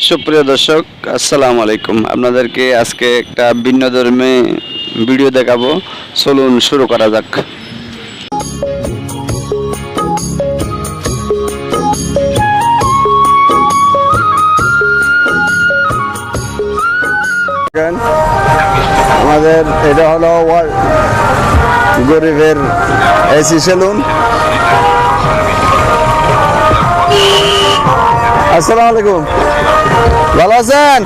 সুপ্রিয় দর্শক, আসসালামু আলাইকুম। আপনাদেরকে আজকে একটা ভিন্ন ধর্মে ভিডিও দেখাবো। চলুন শুরু করা যাক। আমাদের এটা হলো গরিবের এসি সেলুন। আসসালামু আলাইকুম। ভালো আছেন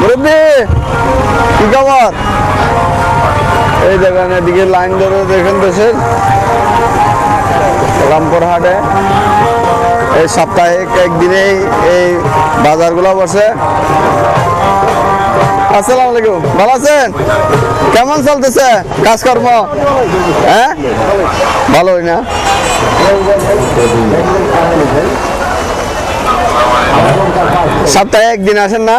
মুরব্বী, কি খবর? এই দেখেন, এদিকে লাইন ধরে দেখেন দেশের রামপুর হাটে। এই সাপ্তাহিক একদিনেই এই বাজারগুলো বসে। আসসালামু আলাইকুম, ভালো আছেন? কেমন চলতেছে কাজকর্ম? হ্যাঁ? ভালোই না? সপ্তাহে একদিন আসেন না?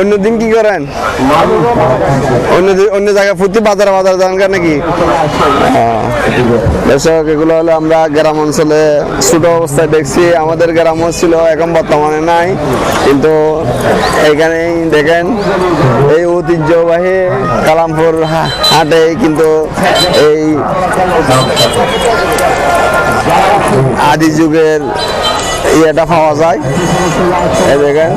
অন্য দিন কি করেন? অন্য অন্য জায়গায় প্রতি বাজারে বাজারে যান কেন নাকি? আহ, এগুলো হলো আমরা গ্রাম অঞ্চলে ছোট অবস্থায় দেখছি। আমাদের গ্রামও ছিল এখন বর্তমানে নাই। কিন্তু এখানেই দেখেন এই ঐতিহ্যবাহী কালামপুর হাটে কিন্তু এই আদি যুগের ইয়েটা পাওয়া যায়। এই দেখেন।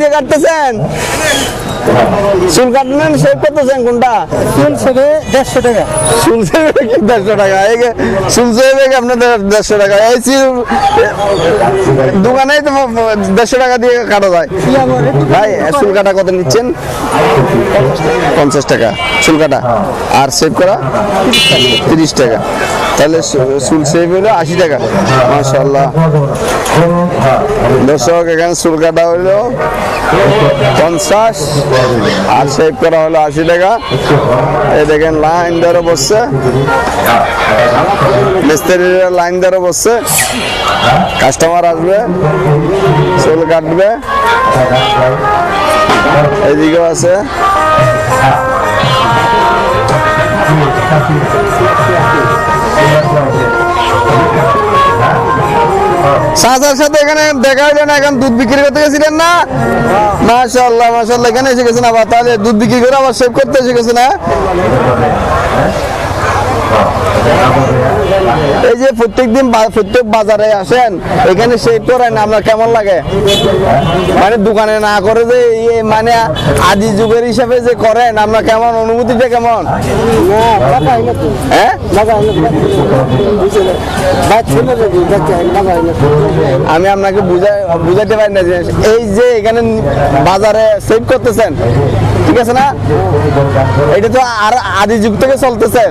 দিয়ে কাটতেছেন? চুল কাটলেন শেভ করতেছেন কোনটা? চুল সেবে দেড়শো টাকা। চুল সেবে কি দেড়শো টাকা? এই চুল সেবে কি আপনাদের দেড়শো টাকা? এই চুল দোকানেই তো দেড়শো টাকা দিয়ে কাটা যায়। ভাই চুল কাটা কত নিচ্ছেন? পঞ্চাশ টাকা। চুল কাটা। আর সেভ করা? তিরিশ টাকা। তাহলে চুল সেভ হলো আশি টাকা। মাশাল্লাহ দর্শক এখানে চুল কাটা হইল। পঞ্চাশ। আর সেভ করা হলো আশি টাকা। এই দেখেন লাইন ধরে বসছে। মিস্ত্রিরা লাইন ধরে বসছে। কাস্টমার আসবে। চুল কাটবে। এদিকেও আছে। চাচার সাথে এখানে দেখা হইল না, এখন দুধ বিক্রি করতে গেছিলেন না? মাশাল্লাহ মাশাল্লাহ এখানে এসে গেছেন আবার, তাহলে দুধ বিক্রি করে আবার সেভ করতে এসে গেছে হ্যাঁ এই যে প্রত্যেকদিন বা- প্রত্যেক বাজারে আসেন, এখানে সেভ করেন, আপনার কেমন লাগে? মানে দোকানে না করে যে এই মানে আদি যুগের হিসাবে যে করেন, আপনার কেমন? অনুভূতিটা কেমন? হ্যাঁ? আমি আপনাকে বুঝাই বুঝাইতে পারি না এই যে এখানে বাজারে সেভ করতেছেন, ঠিক আছে না? এটা তো আর আদি যুগ থেকে চলতেছে।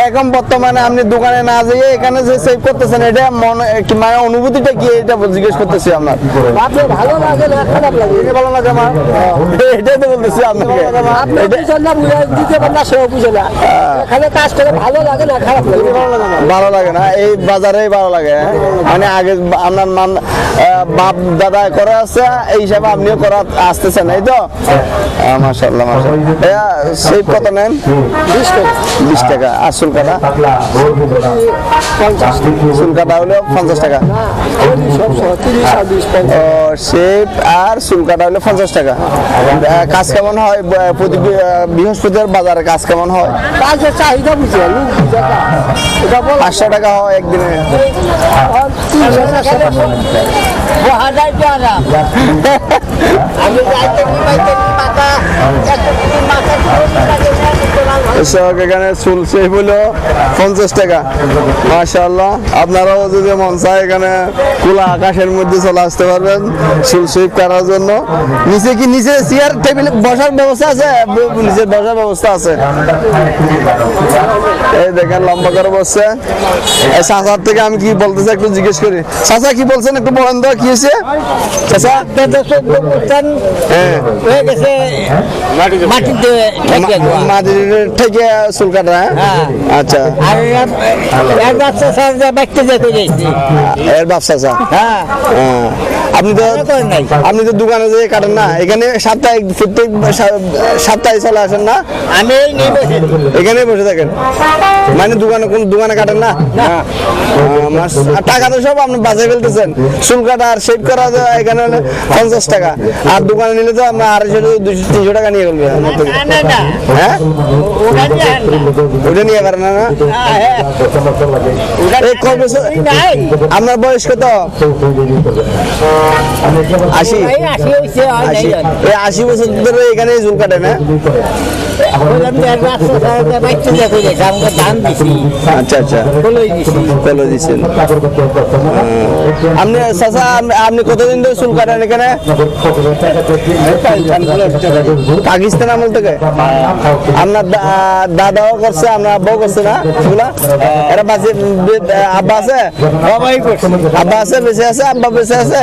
এখন বর্তমানে আপনি দোকানে না যেয়ে এখানে যে সেভ করতেছেন এটা মনে কি মানে অনুভূতিটা কি? এটা জিজ্ঞেস করতেছি আপনার। আপনার ভালো লাগে না খারাপ লাগে। এটা ভালো লাগে আমার এটাই তো বলতেছি আপনাকে। আপনি এটা- বুঝেন না বুঝে দিতে পারেন না সেও বুঝে না। এখানে কাজ করে ভালো লাগে না খারাপ লাগে। ভালো লাগে না এই বাজারেই ভালো লাগে হ্যাঁ? মানে আগে আপনার মান বাপ দাদা করে আছে এই হিসাবে আপনিও করা আসতেছেন এই তো? মাসাল্লাহ মাসাল্লাহ সেই কত নেন? বিশ টাকা। বিশ টাকা আসল চুল পঞ্চাশ টাকা। শেপ আর চুল কাটা হলো পঞ্চাশ টাকা। কাজ কেমন হয়? প্রতি বৃহস্পতিবার বাজারে কাজ কেমন হয়? চাহিদা বুঝে পাঁচশো টাকা হয় একদিনে। কৃষক এখানে চুল সেভ হলো পঞ্চাশ টাকা। মাশাআল্লাহ আপনারাও যদি মন চায় এখানে খোলা আকাশের মধ্যে চলে আসতে পারবেন চুল সেভ করার জন্য। নিচে কি নিচে চেয়ার টেবিল বসার ব্যবস্থা আছে? নিচে বসার ব্যবস্থা আছে। এই দেখেন লম্বা করে বসছে। এই চাচার থেকে আমি কি বলতেছি একটু জিজ্ঞেস করি। চাচা কি বলছেন একটু বলেন তো কি হয়েছে? চাচা? হ্যাঁ। হয়ে। গেছে মাটিতে থেকে চুল কাটা হ্যাঁ? হ্যাঁ। আচ্ছা। আর এর- স্যার যে দেখে যাইছি এর ব্যবসা চা হ্যাঁ। হ্যাঁ। আপনি তো। আপনি তো দোকানে যে কাটেন না এখানে সাপ্তাহিক প্রত্যেক সপ্তাহে চলে আসেন না? আমি এখানে বসে থাকেন? মানে দোকানে কোন দোকানে কাটেন না? আর টাকা তো সব আপনি বাঁচাই ফেলতেছেন। চুল কাটা আর শেভ করা তো এখানে হলে পঞ্চাশ টাকা। আর দোকানে নিলে তো আপনার আড়াইশো দুশো তিনশো টাকা নিয়ে আমার না হ্যাঁ? ওটা আন না। না এই কয় বছর আপনার বয়স কত আশি এই আশি বছর ধরে এখানে চুল কাটে না আচ্ছা আচ্ছা কলো দিচ্ছেন আপনি চাচা আপনি- কতদিন ধরে চুল কাটেন এখানে পাকিস্তান আমল থেকে আপনার দাদাও করছে আপনার আব্বাও করছে না এগুলা। এরা বাঁচে আব্বা আছে? সবাই করছে। আব্বা আছে বেঁচে আছে আব্বা বেঁচে আছে?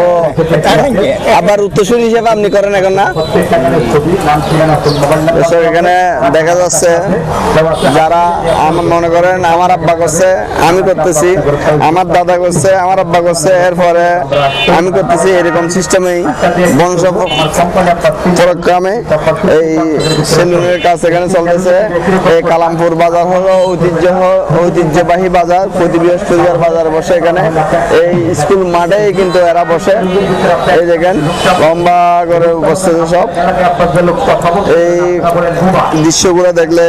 ও আবার উত্তরসূরি হিসেবে আপনি করেন এখন না? এখানে দেখা যাচ্ছে যারা আমার মনে করেন আমার আব্বা করছে আমি করতেছি। আমার দাদা করছে আমার আব্বা করছে এরপরে আমি করতেছি এরকম সিস্টেমেই বংশ পরক্রমে এই সেলুনের কাজ এখানে চলতেছে এই কালামপুর বাজার হলো ঐতিহ্য ঐতিহ্যবাহী বাজার। প্রতি বৃহস্পতিবার বাজার বসে এখানে। এই স্কুল মাঠেই কিন্তু এরা বসে। এই দেখেন, লম্বা করে উপস্থিত সব। এই দৃশ্যগুলো দেখলে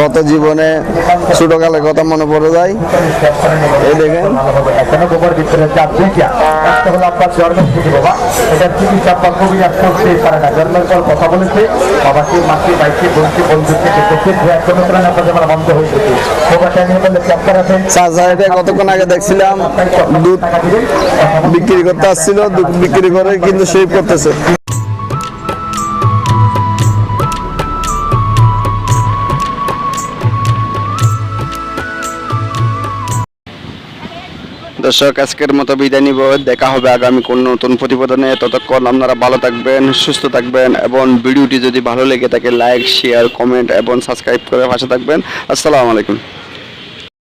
গত জীবনে ছোটকালের কথা মনে পড়ে যায়। এই দেখেন। কথা বলেছে। বাবাকে মাকে বাইকে বলছে বন্ধুকে দেখেছে কোনো কারণে আপনাদের আমার বন্ধ হয়ে গেছে। বাবাটা নিয়ে বললে ক্যাপ্টার আছে চাচা কতক্ষণ আগে দেখছিলাম দুধ বিক্রি করতে আসছিল দুধ বিক্রি করে কিন্তু সেই করতেছে। দর্শক, আজকের মতো বিদায় নিব। দেখা হবে আগামী কোন নতুন প্রতিবেদনে। ততক্ষণ আপনারা ভালো থাকবেন, সুস্থ থাকবেন এবং ভিডিওটি যদি ভালো লেগে থাকে, লাইক শেয়ার কমেন্ট এবং সাবস্ক্রাইব করে ভাষা থাকবেন। আসসালামু আলাইকুম।